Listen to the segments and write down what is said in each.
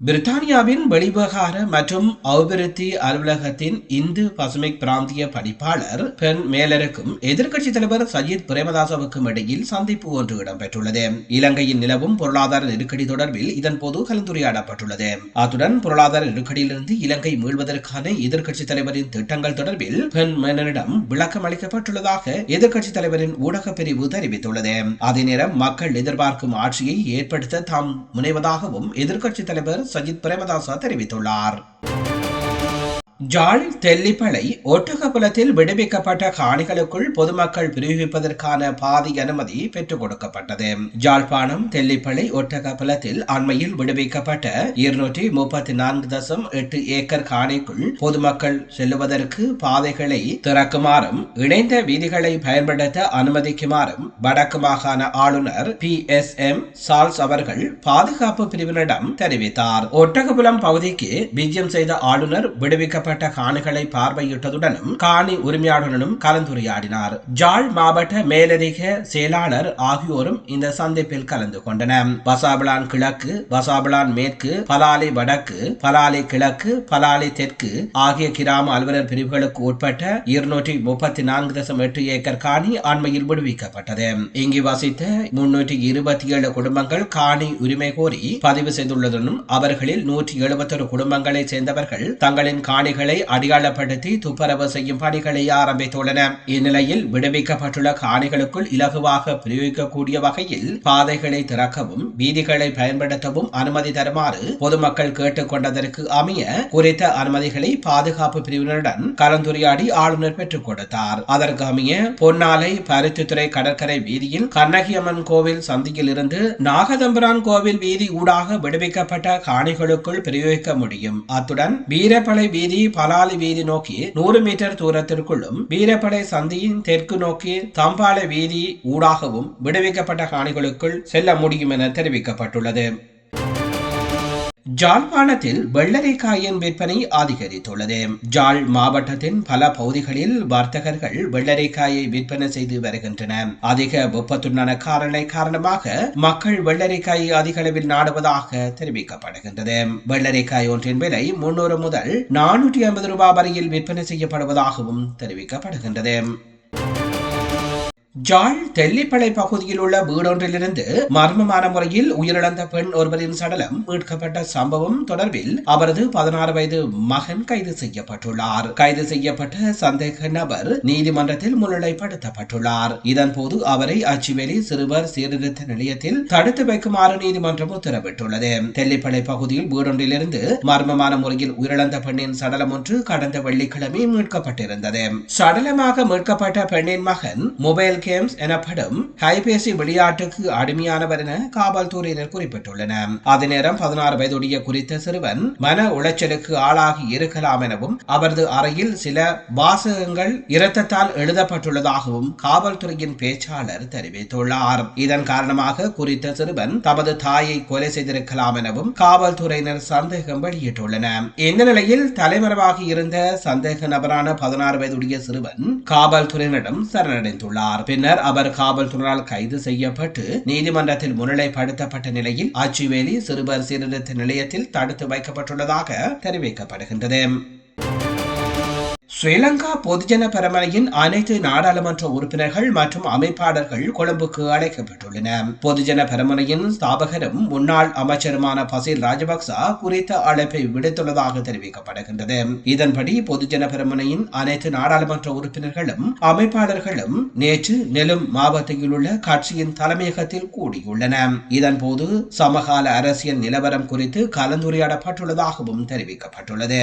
பிரித்தானியாவின் வெளிவகார மற்றும் அபிவிருத்தி அலுவலகத்தின் இந்து பசுபிக் பிராந்திய பணிப்பாளர் பெண் மேலருக்கும் எதிர்க்கட்சித் தலைவர் சஜித் பிரேமதாசவுக்கும் இடையில் சந்திப்பு ஒன்று இடம்பெற்றுள்ளது. இலங்கையின் நிலவும் பொருளாதார நெருக்கடி தொடர்பில் இதன் போது கலந்துரையாடப்பட்டுள்ளது. அத்துடன் பொருளாதார நெருக்கடியிலிருந்து இலங்கை மீள்வதற்கான எதிர்க்கட்சித் தலைவரின் திட்டங்கள் தொடர்பில் பெண் மேனரிடம் விளக்கம் அளிக்கப்பட்டுள்ளதாக எதிர்க்கட்சித் தலைவரின் ஊடகப் பிரிவு தெரிவித்துள்ளது. அதே நேரம் மக்கள் எதிர்பார்க்கும் ஆட்சியை ஏற்படுத்த தாம் முனைவதாகவும் எதிர்க்கட்சித் தலைவர் சஜித் பிரேமதாசா தெரிவித்துள்ளார். ஜாழ் தெல்லிப்பளை ஒட்டகபுலத்தில் விடுவிக்கப்பட்ட காணிகளுக்குள் பொதுமக்கள் பிரிவிப்பதற்கான பாதி அனுமதி பெற்றுக் கொடுக்கப்பட்டது. ஜாழ்ப்பாணம் தெல்லிப்பளை ஒட்டகபுலத்தில் அண்மையில் விடுவிக்கப்பட்ட இருநூற்றி முப்பத்தி நான்கு தசம் எட்டு ஏக்கர் காணிக்குள் பொதுமக்கள் செல்லுவதற்கு பாதைகளை திறக்குமாறும் இணைந்த வீதிகளை பயன்படுத்த அனுமதிக்குமாறும் வடக்கு மாகாண ஆளுநர் பி எஸ் எம் சால்ஸ் அவர்கள் பாதுகாப்பு பிரிவினரிடம் தெரிவித்தார். ஒட்டகபுலம் பகுதிக்கு விஜயம் செய்த ஆளுநர் விடுவிக்கப்பட்ட விடுவிக்கப்பட்ட காணிகளை பார்வையிட்டதுடனும் காணி உரிமையாளருடனும் கலந்துரையாடினார். ஜாழ் மாவட்ட மேலதிக செயலாளர் ஆகியோரும் இந்த சந்திப்பில் கலந்து கொண்டனர். பசாபிளான் கிழக்கு பசாபிளான் மேற்கு பலாலி வடக்கு பலாலி கிழக்கு பலாலி தெற்கு ஆகிய கிராம அலுவலர் பிரிவுகளுக்கு உட்பட்ட இருநூற்றி முப்பத்தி நான்கு தசம் எட்டு ஏக்கர் காணி அண்மையில் விடுவிக்கப்பட்டது. இங்கு வசித்த முன்னூற்றி இருபத்தி ஏழு குடும்பங்கள் காணி உரிமை கோரி பதிவு செய்துள்ளதுடன் அவர்களில் நூற்றி எழுபத்தொரு குடும்பங்களைச் சேர்ந்தவர்கள் தங்களின் காணிகள் பணிகளை அடையாளப்படுத்தி துப்புரவு செய்யும் பணிகளை ஆரம்பித்துள்ளன. இந்நிலையில் விடுவிக்கப்பட்டுள்ள காணிகளுக்குள் இலகுவாக பிரயோகிக்கக்கூடிய வகையில் பாதைகளை திறக்கவும் வீதிகளை பயன்படுத்தவும் அனுமதி தருமாறு பொதுமக்கள் கேட்டுக் கொண்டதற்கு அமைய குறித்த அனுமதிகளை பாதுகாப்பு பிரிவினருடன் கலந்துரையாடி ஆளுநர் பெற்றுக் கொடுத்தார். அதற்கு அமைய பொன்னாலை பருத்தித்துறை கடற்கரை வீதியில் கண்ணகியம்மன் கோவில் சந்தியில் இருந்து நாகதம்பரான் கோவில் வீதி ஊடாக விடுவிக்கப்பட்ட காணிகளுக்குள் பிரயோகிக்க முடியும். அத்துடன் வீரப்பளை வீதி பலாலி வீதி நோக்கி நூறு மீட்டர் தூரத்திற்குள்ளும் வீரப்படை சந்தியின் தெற்கு நோக்கி தம்பாலை வீதி ஊடாகவும் விடுவிக்கப்பட்ட காணிகளுக்குள் செல்ல முடியும் என தெரிவிக்கப்பட்டுள்ளது. ஜாழ்ப்பாணத்தில் வெள்ளரிக்காயின் விற்பனை அதிகரித்துள்ளது. ஜாழ் மாவட்டத்தின் பல பகுதிகளில் வர்த்தகர்கள் வெள்ளரிக்காயை விற்பனை செய்து வருகின்றனர். அதிக வெப்பத்துடனான காரணை காரணமாக மக்கள் வெள்ளரிக்காயை அதிக அளவில் நாடுவதாக தெரிவிக்கப்படுகின்றது. வெள்ளரிக்காய் ஒன்றின் விலை முன்னூறு முதல் நானூற்றி ஐம்பது ரூபாய் வரையில் விற்பனை செய்யப்படுவதாகவும் தெரிவிக்கப்படுகின்றது. ஜாழ் தெல்லிப்பளை பகுதியில் உள்ள வீடொன்றிலிருந்து மர்மமான முறையில் உயிரிழந்த பெண் ஒருவரின் சடலம் மீட்கப்பட்ட சம்பவம் தொடர்பில் அவரது பதினாறு வயது மகன் கைது செய்யப்பட்டுள்ளார். கைது செய்யப்பட்ட சந்தேக நபர் நீதிமன்றத்தில் முன்னிலைப்படுத்தப்பட்டுள்ளார். இதன்போது அவரை அச்சுவேலி சிறுவர் சீர்திருத்த நிலையத்தில் தடுத்து வைக்குமாறு நீதிமன்றம் உத்தரவிட்டுள்ளது. தெல்லிப்பளை பகுதியில் வீடொன்றிலிருந்து மர்மமான முறையில் உயிரிழந்த பெண்ணின் சடலம் ஒன்று கடந்த வெள்ளிக்கிழமை மீட்கப்பட்டிருந்தது. சடலமாக மீட்கப்பட்ட பெண்ணின் மகன் மொபைல் கேம்ஸ் எனப்படும் கைபேசி விளையாட்டுக்கு அடிமையானவர் என காவல்துறையினர் குறிப்பிட்டுள்ளனர். அதே நேரம் பதினாறு வயதுடைய குறித்த சிறுவன் மன உளைச்சலுக்கு ஆளாகி இருக்கலாம் எனவும் அவரது அறையில் சில வாசகங்கள் இரத்தத்தால் எழுதப்பட்டுள்ளதாகவும் காவல்துறையின் பேச்சாளர் தெரிவித்துள்ளார். இதன் காரணமாக குறித்த சிறுவன் தமது தாயை கொலை செய்திருக்கலாம் எனவும் காவல்துறையினர் சந்தேகம் வெளியிட்டுள்ளனர். இந்த நிலையில் தலைமறைவாகி இருந்த சந்தேக நபரான பதினாறு வயதுடைய சிறுவன் காவல்துறையினரிடம் சரணடைந்துள்ளார். பின்னர் அவர் காவல்துறையால் கைது செய்யப்பட்டு நீதிமன்றத்தில் முன்னிலைப்படுத்தப்பட்ட நிலையில் ஆச்சிவேலி சிறுவர் சீர்திருத்த நிலையத்தில் தடுத்து வைக்கப்பட்டுள்ளதாக தெரிவிக்கப்படுகின்றது. ஸ்ரீலங்கா பொதுஜன பெரமனையின் அனைத்து நாடாளுமன்ற உறுப்பினர்கள் மற்றும் அமைப்பாளர்கள் கொழும்புக்கு அழைக்கப்பட்டுள்ளனர். பொதுஜன பெரமனையின் ஸ்தாபகரும் முன்னாள் அமைச்சருமான பசில் ராஜபக்ச குறித்த அழைப்பை விடுத்துள்ளதாக தெரிவிக்கப்படுகின்றது. இதன்படி பொதுஜன பெரமனையின் அனைத்து நாடாளுமன்ற உறுப்பினர்களும் அமைப்பாளர்களும் நேற்று நெலும் மாவட்டத்தில் உள்ள கட்சியின் தலைமையகத்தில் கூடியுள்ளன இதன்போது சமகால அரசியல் நிலவரம் குறித்து கலந்துரையாடப்பட்டுள்ளதாகவும் தெரிவிக்கப்பட்டுள்ளது.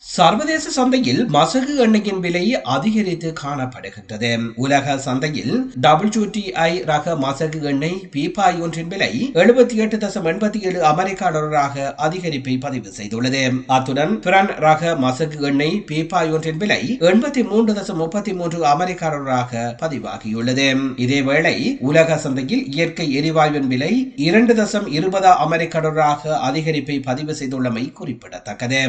சர்வதேச சந்தையில் மசகு எண்ணெயின் விலை அதிகரித்து காணப்படுகின்றது. உலக சந்தையில் டபிள்யூடிஐ ரக மசகு எண்ணெய் பீப்பாய் ஒன்றின் விலை எழுபத்தி எட்டு தசம் எண்பத்தி ஏழு அமெரிக்க டாலராக அதிகரிப்பை பதிவு செய்துள்ளது. அத்துடன் பிரான் ரக மசகு எண்ணெய் பீப்பாய் ஒன்றின் விலை எண்பத்தி மூன்று தசம் முப்பத்தி மூன்று அமெரிக்க டாலராக பதிவாகியுள்ளது. இதேவேளை உலக சந்தையில் இயற்கை எரிவாயுவின் விலை இரண்டு தசம் இருபது அமெரிக்க டாலராக அதிகரிப்பை பதிவு செய்துள்ளமை குறிப்பிடத்தக்கது.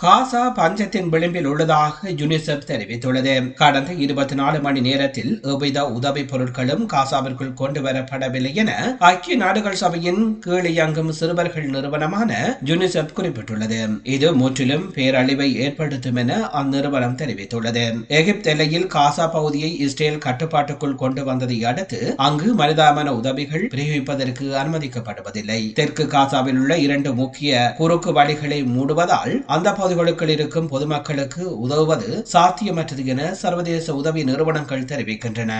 காசா பஞ்சத்தின் விளிம்பில் உள்ளதாக யுனிசெப் தெரிவித்துள்ளது. கடந்த இருபத்தி நாலு மணி நேரத்தில் எவ்வித உதவி பொருட்களும் காசாவிற்குள் கொண்டு வரப்படவில்லை என ஐக்கிய நாடுகள் சபையின் கீழ் இயங்கும் சிறுவர்கள் நிறுவனமான யுனிசெப் குறிப்பிட்டுள்ளது. இது முற்றிலும் பேரழிவை ஏற்படுத்தும் என அந்நிறுவனம் தெரிவித்துள்ளது. எகிப்து எல்லையில் காசா பகுதியை இஸ்ரேல் கட்டுப்பாட்டுக்குள் கொண்டு வந்ததை அடுத்து அங்கு மனிதாபன உதவிகள் பிரிவிப்பதற்கு அனுமதிக்கப்படுவதில்லை. தெற்கு காசாவில் உள்ள இரண்டு முக்கிய குறுக்கு வழிகளை மூடுவதால் அந்த பகுதிகளுக்குள் இருக்கும் பொதுமக்களுக்கு உதவுவது சாத்தியமற்றது என சர்வதேச உதவி நிறுவனங்கள் தெரிவிக்கின்றன.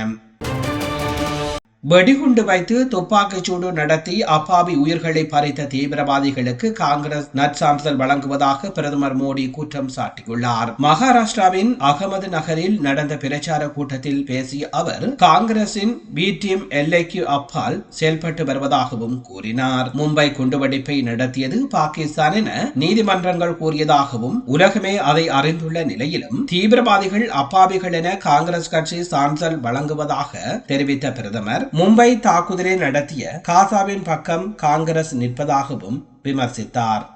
வெடிகுண்டு வைத்து துப்பாக்கிச்சூடு நடத்தி அப்பாவி உயிர்களை பறித்த தீவிரவாதிகளுக்கு காங்கிரஸ் நற்சான்றிதழ் வழங்குவதாக பிரதமர் மோடி குற்றம் சாட்டியுள்ளார். மகாராஷ்டிராவின் அகமது நகரில் நடந்த பிரச்சார கூட்டத்தில் பேசிய அவர் காங்கிரசின் பி டீம் எல்லைக்கு அப்பால் செயல்பட்டு வருவதாகவும் கூறினார். மும்பை குண்டுவெடிப்பை நடத்தியது பாகிஸ்தான் என நீதிமன்றங்கள் கூறியதாகவும் உலகமே அதை அறிந்துள்ள நிலையிலும் தீவிரவாதிகள் அப்பாவிகள் என காங்கிரஸ் கட்சி சான்றிதழ் வழங்குவதாக தெரிவித்த பிரதமர் மும்பை தாக்குதலை நடத்திய காசாவின் பக்கம் காங்கிரஸ் நிற்பதாகவும் விமர்சித்தார்.